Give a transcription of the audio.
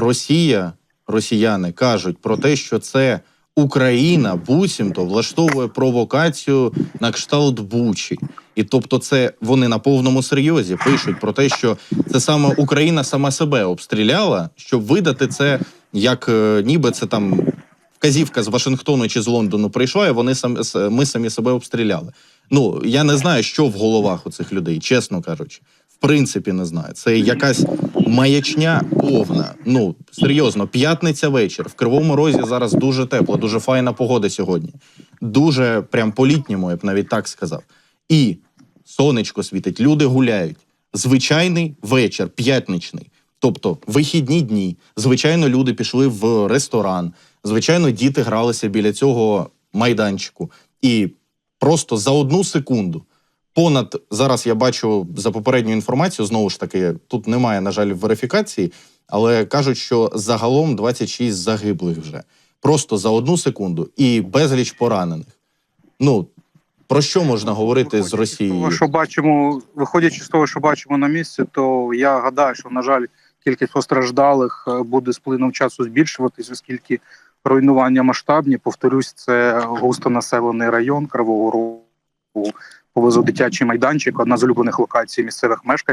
Росія, росіяни кажуть про те, що це Україна буцімто влаштовує провокацію на кшталт Бучі. І тобто, це вони на повному серйозі пишуть про те, що це саме Україна сама себе обстріляла, щоб видати це як е, ніби це там вказівка з Вашингтону чи з Лондону прийшла, і вони сам ми самі себе обстріляли. Ну я не знаю, що в головах у цих людей, чесно кажучи. В принципі, не знаю. Це якась маячня повна. Ну серйозно, п'ятниця вечір. В Кривому Розі зараз дуже тепло, дуже файна погода сьогодні. Дуже прям по-літньому, я б навіть так сказав. І сонечко світить, люди гуляють. Звичайний вечір, п'ятничний. Тобто вихідні дні. Звичайно, люди пішли в ресторан. Звичайно, діти гралися біля цього майданчику. І просто за одну секунду. Понад зараз я бачу за попередню інформацію, знову ж таки, тут немає, на жаль, верифікації, але кажуть, що загалом 26 загиблих вже. Просто за одну секунду і безліч поранених. Ну про що можна говорити з Виходячи з Росією? того, що бачимо, виходячи з того, що бачимо на місці, то я гадаю, що на жаль, кількість постраждалих е, буде з плином часу збільшуватись, оскільки руйнування масштабні. Повторюсь, це густонаселений район Кривого Рогу, поблизу дитячий майданчик, одна з улюблених локацій місцевих мешканців.